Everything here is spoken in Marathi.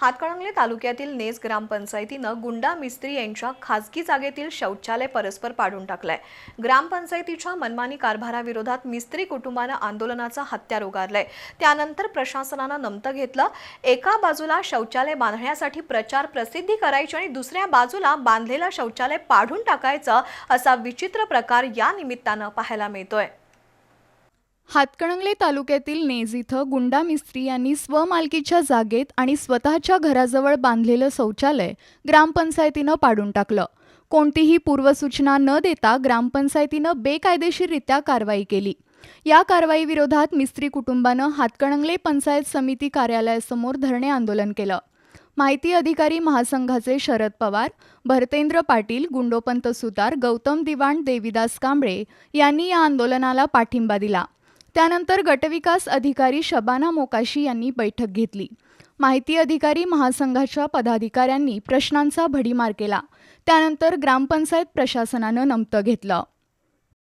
हातकणंगले तालुक्यातील नेस ग्रामपंचायतीनं गुंडा मिस्त्री यांच्या खासगी जागेतील शौचालय परस्पर पाडून टाकलंय. ग्रामपंचायतीच्या मनमानी कारभाराविरोधात मिस्त्री कुटुंबानं आंदोलनाचा हत्यार उगारलाय. त्यानंतर प्रशासनानं नमतं घेतलं. एका बाजूला शौचालय बांधण्यासाठी प्रचार प्रसिद्धी करायची आणि दुसऱ्या बाजूला बांधलेलं शौचालय पाडून टाकायचं असा विचित्र प्रकार या निमित्तानं पाहायला मिळतोय. हातकणंगले तालुक्यातील नेज इथं गुंडा मिस्त्री यांनी स्वमालकीच्या जागेत आणि स्वतःच्या घराजवळ बांधलेलं शौचालय ग्रामपंचायतीनं पाडून टाकलं. कोणतीही पूर्वसूचना न देता ग्रामपंचायतीनं बेकायदेशीररित्या कारवाई केली. या कारवाईविरोधात मिस्त्री कुटुंबानं हातकणंगले पंचायत समिती कार्यालयासमोर धरणे आंदोलन केलं. माहिती अधिकारी महासंघाचे शरद पवार भरतेंद्र पाटील गुंडोपंत सुतार गौतम दिवाण देविदास कांबळे यांनी या आंदोलनाला पाठिंबा दिला. त्यानंतर गटविकास अधिकारी शबाना मोकाशी यांनी बैठक घेतली. माहिती अधिकारी महासंघाच्या पदाधिकाऱ्यांनी प्रश्नांचा भडीमार केला. त्यानंतर ग्रामपंचायत प्रशासनानं नमतं घेतलं.